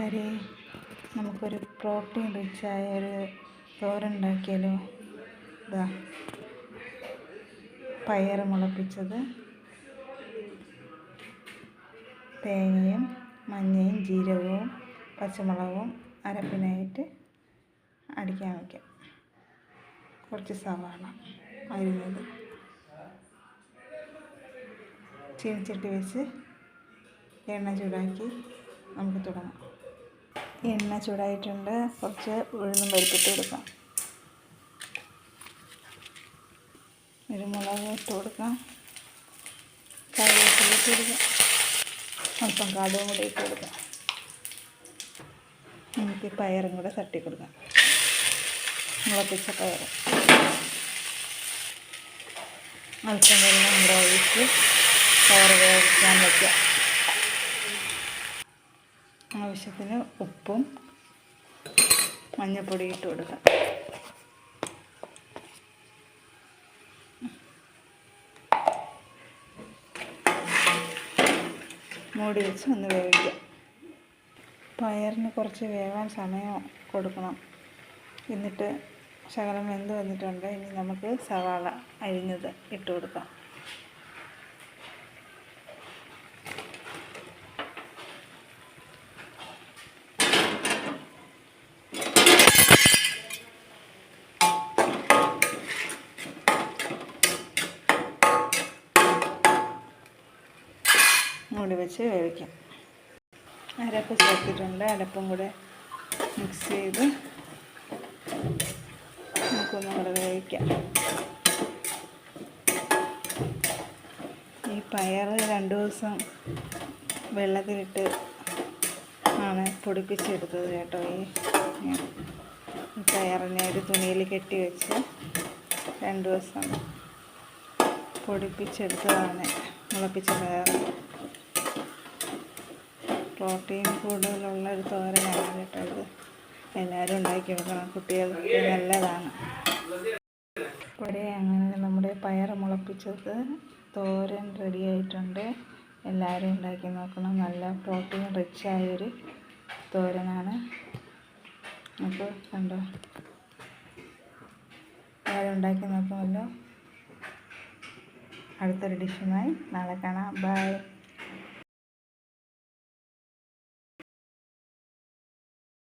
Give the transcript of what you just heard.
കൂട്ടുകാരെ നമുക്കൊരു പ്രോട്ടീൻ റിച്ചായ ഒരു തോരൻ ഉണ്ടാക്കിയാലോ ഇതാ പയർ മുളപ്പിച്ചത്. തേങ്ങയും മഞ്ഞയും ജീരകവും പച്ചമുളകും അരപ്പിനായിട്ട് അടിക്കാൻ വയ്ക്കാം. കുറച്ച് സവാള അരിഞ്ഞത്. ചീനിച്ചട്ടി വെച്ച് എണ്ണ ചൂടാക്കി നമുക്ക് തുടങ്ങാം. എണ്ണ ചൂടായിട്ടുണ്ട്. കുറച്ച് ഉഴുന്നും പരിപ്പിട്ട് കൊടുക്കാം. കുരുമുളക് ഇട്ട് കൊടുക്കാം. കറിവേപ്പില ഇട്ട് കൊടുക്കാം. അല്പം കാടും കൂടി ഇട്ട് കൊടുക്കാം. നമുക്ക് പയറും കൂടെ തട്ടി കൊടുക്കാം. മുളപ്പിച്ച പയർ അല്പം വെള്ളം കൂടെ ഒഴിച്ച് പയർ വേവിക്കാൻ വയ്ക്കാം ആവശ്യത്തിന് ഉപ്പും മഞ്ഞൾപ്പൊടി ഇട്ട് കൊടുക്കാം. മൂടി വെച്ച് ഒന്ന് വേവിക്കാം. പയറിന് കുറച്ച് വേവാൻ സമയം കൊടുക്കണം. എന്നിട്ട് ശകലം വെന്ത് വന്നിട്ടുണ്ട്. ഇനി നമുക്ക് സവാള അരിഞ്ഞത് ഇട്ട് കൊടുക്കാം. മൂടി വെച്ച് വേവിക്കാം. അരപ്പ് ചേർത്തിട്ടുണ്ട്. അരപ്പും കൂടെ മിക്സ് ചെയ്ത് നമുക്കൊന്ന് കൂടെ വേവിക്കാം. ഈ പയർ രണ്ടു ദിവസം വെള്ളത്തിലിട്ട് ആണ് പൊടിപ്പിച്ചെടുത്തത് കേട്ടോ ഈ പയറിനെ ഒരു തുണിയിൽ കെട്ടി വെച്ച് രണ്ട് ദിവസം പൊടിപ്പിച്ചെടുത്തതാണ് മുളപ്പിച്ച പയർ. പ്രോട്ടീൻ കൂടുതലുള്ള ഒരു തോരനാണ് കേട്ടോ എല്ലാവരും ഉണ്ടാക്കി വെക്കണം. കുട്ടികൾക്ക് നല്ലതാണ്. ഇവിടെ അങ്ങനെ നമ്മുടെ പയർ മുളപ്പിച്ചത് തോരൻ റെഡി ആയിട്ടുണ്ട്. എല്ലാവരും ഉണ്ടാക്കി നോക്കണം. നല്ല പ്രോട്ടീൻ റിച്ച് ആയൊരു തോരനാണ്. അപ്പോൾ കണ്ടോ? എല്ലാവരും ഉണ്ടാക്കി നോക്കുമല്ലോ. അടുത്തൊരു ഡിഷുമായി നാളെ കാണാം. ബൈ